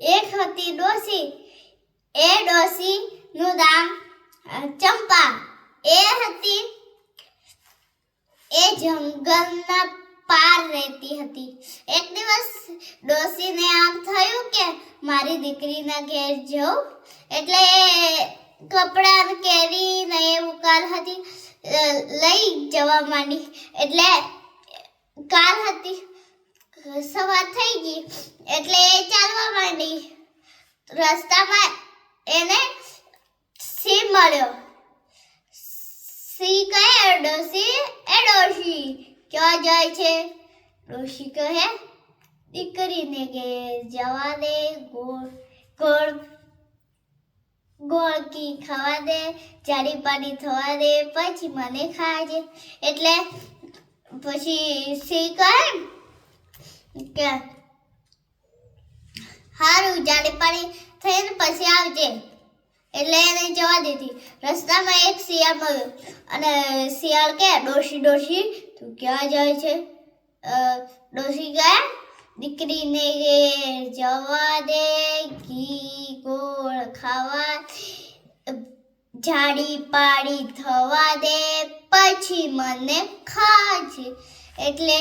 એક હતી ડોસી એ ડોસી નું નામ ચંપા. એ હતી, એ જંગલના પાર રહેતી હતી. એક દિવસ ડોસીને આમ થયું કે મારી દીકરીના ઘેર જઉં, એટલે કપડાં કેરી ને એવું કાર હતી લઈ જવા માંડી. એટલે કાર હતી સવાર થઈ ગઈ એટલે એ ચાલવા માંડી. રસ્તામાં એને સિંહ મળ્યો. સિંહ કહે ડોસી એ ડોશી ક્યાં જાય છે? ડોશી કહે, દીકરીને કે જવા દે, ગોળ ગોળ, ગોળકી ખાવા દે, જાડી પાડી થવા દે, પછી મને ખાજે. એટલે પછી સિંહ કહે કે હારું, જાડી પાણી થઈને પછી આવજે. એટલે એને જવા દીધી. રસ્તામાં એક શિયાળ મળ્યો. અને શિયાળ કે, ડોશી ડોશી, તું ક્યાં જાય છે? ડોશી ગયા દીકરીને જવા દે ઘી, ગોળ ખાવા જાડી પાડી થવા દે, પછી મને ખાજે. એટલે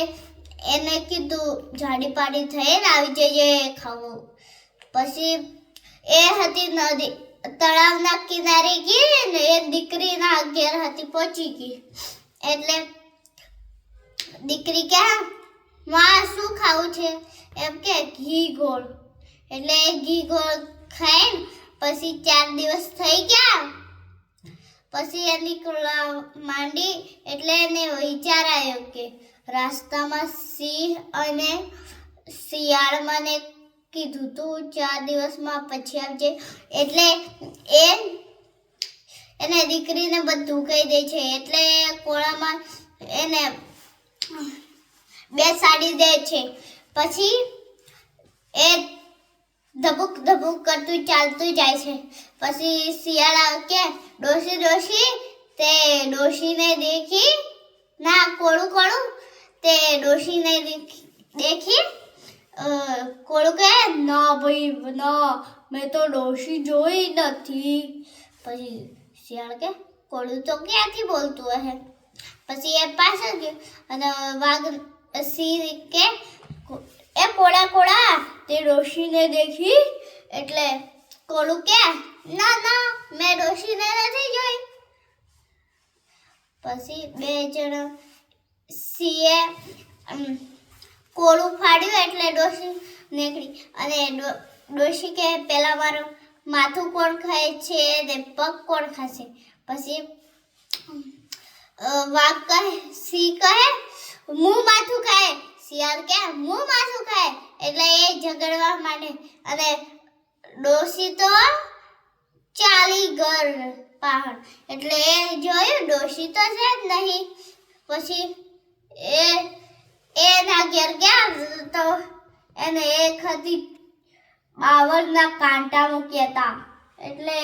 એને કીધું જાડી પાડી થઈને આવી જઈએ ખાવું. પછી એ હતી નદી, તળાવના કિનારે ગઈ ને એ દીકરીના ઘેર હતી પહોંચી ગઈ. એટલે દીકરી કે, માં, શું ખાવું છે? એમ કે, ઘી ગોળ. એટલે ઘી ગોળ ખાઈને પછી ચાર દિવસ થઈ ગયા. પછી એ નીકળવા માંડી એટલે એને વિચાર આવ્યો કે રસ્તામાં સિંહ અને શિયાળ મને કીધું તું, ચાર દિવસમાં પછી આવજે. એટલે એ એને દીકરીને બધું કહી દે છે. એટલે કોળામાં એને બેસાડી દે છે. પછી એ ધબુક ધબુક કરતું ચાલતું જાય છે. પછી શિયાળા કે ડોસી ડોસી તે ડોસીને દેખી ના, કોળું કોળું તે ડોશીને દેખી દેખી અ, કોળું કહે ના ભાઈ ના મેં તો ડોશી જોઈ નથી પછી શિયાળ કે કોળું તો ક્યાંથી બોલતું હશે પછી એ પાછળ ગયો અને વાઘ સિંહ કે એ કોળા કોળા તે ડોશીને દેખી એટલે કોળું કે ના ના મેં ડોશીને નથી જોઈ પછી બે જણ સિંહે કોળું ફાડ્યું એટલે ડોશી નીકળી. અને ડોશી કે પેલા મારું માથું કોણ ખાય છે ને પગ કોણ ખાશે? પછી વાઘ કહે સિંહ કહે હું માથું ખાય. શિયાળ કે હું માથું ખાય. એટલે એ ઝઘડવા માંડે. અને ડોશી તો ચાલી ઘર પહાડ એટલે એ જોયું, ડોશી તો છે જ નહીં. પછી એ એના ઘેર ગયા તો એને એક હતી બાવળના કાંટા મૂક્યા હતા એટલે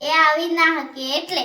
એ આવી ના હકે એટલે